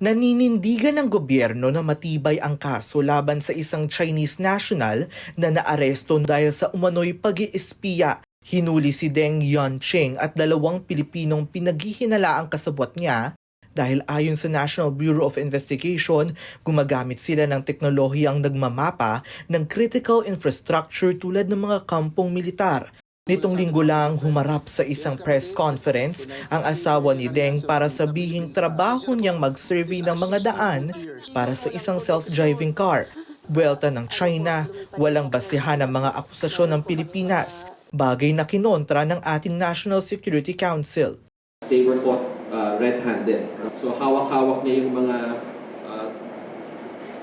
Naninindigan ng gobyerno na matibay ang kaso laban sa isang Chinese national na naaresto dahil sa umano'y pag-iispiya. Hinuli si Deng Yoncheng at dalawang Pilipinong pinaghihinala ang kasabwat niya dahil ayon sa National Bureau of Investigation, gumagamit sila ng teknolohiyang nagmamapa ng critical infrastructure tulad ng mga kampong militar. Nitong linggo lang humarap sa isang press conference ang asawa ni Deng para sabihing trabaho niyang mag-survey ng mga daan para sa isang self-driving car. Buwelta ng China, walang basihan ang mga akusasyon ng Pilipinas, bagay na kinontra ng ating National Security Council. they were caught uh, red-handed. So hawak-hawak niya yung mga uh,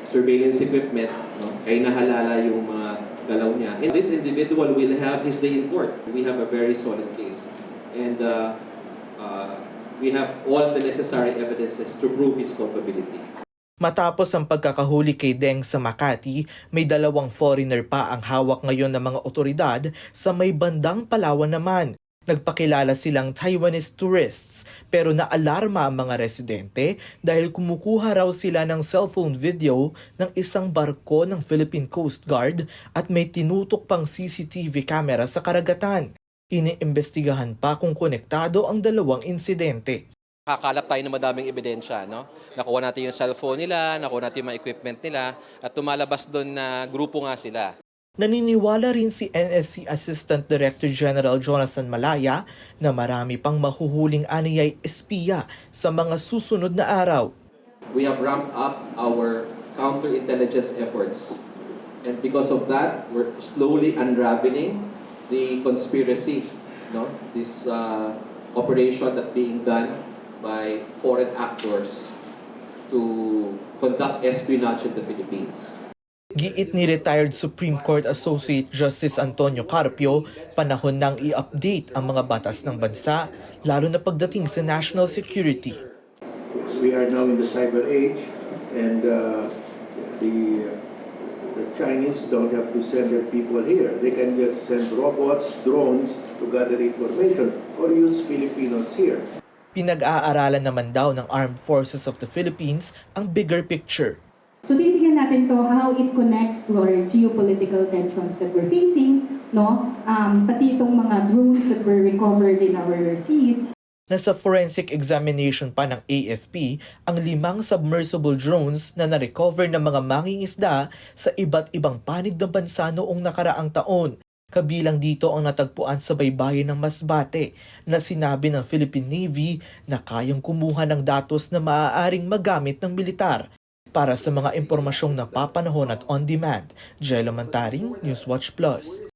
surveillance equipment, no? kaya nahalala yung mga galaw niya. And this individual will have his day in court. We have a very solid case. And uh, uh, we have all the necessary evidences to prove his culpability. Matapos ang pagkakahuli kay Deng sa Makati, may dalawang foreigner pa ang hawak ngayon ng mga otoridad sa may bandang Palawan naman. Nagpakilala silang Taiwanese tourists pero naalarma ang mga residente dahil kumukuha raw sila ng cellphone video ng isang barko ng Philippine Coast Guard at may tinutok pang CCTV camera sa karagatan. Iniimbestigahan pa kung konektado ang dalawang insidente. Kakalap tayo ng madaming ebidensya, no? Nakuha natin yung cellphone nila, nakuha natin yung mga equipment nila, at tumalabas doon na grupo nga sila. Naniniwala rin si NSC Assistant Director General Jonathan Malaya na marami pang mahuhuling aniyay espiya sa mga susunod na araw. We have ramped up our counterintelligence efforts. And because of that, we're slowly unraveling the conspiracy, no? this uh, operation that being done by foreign actors to conduct espionage in the Philippines. Giit ni retired Supreme Court Associate Justice Antonio Carpio, panahon nang i-update ang mga batas ng bansa, lalo na pagdating sa national security. we are now in the cyber age and uh, the, the Chinese don't have to send their people here. They can just send robots, drones to gather information or use Filipinos here. Pinag-aaralan naman daw ng Armed Forces of the Philippines ang bigger picture. So tinitingnan natin to how it connects to our geopolitical tensions that we're facing, no? Um, pati itong mga drones that were recovered in our seas. Nasa forensic examination pa ng AFP ang limang submersible drones na na-recover ng mga mangingisda sa iba't ibang panig ng bansa noong nakaraang taon. Kabilang dito ang natagpuan sa baybayin ng Masbate na sinabi ng Philippine Navy na kayang kumuha ng datos na maaaring magamit ng militar. Para sa mga impormasyong napapanahon at on-demand, Jello Mantaring, Newswatch Plus.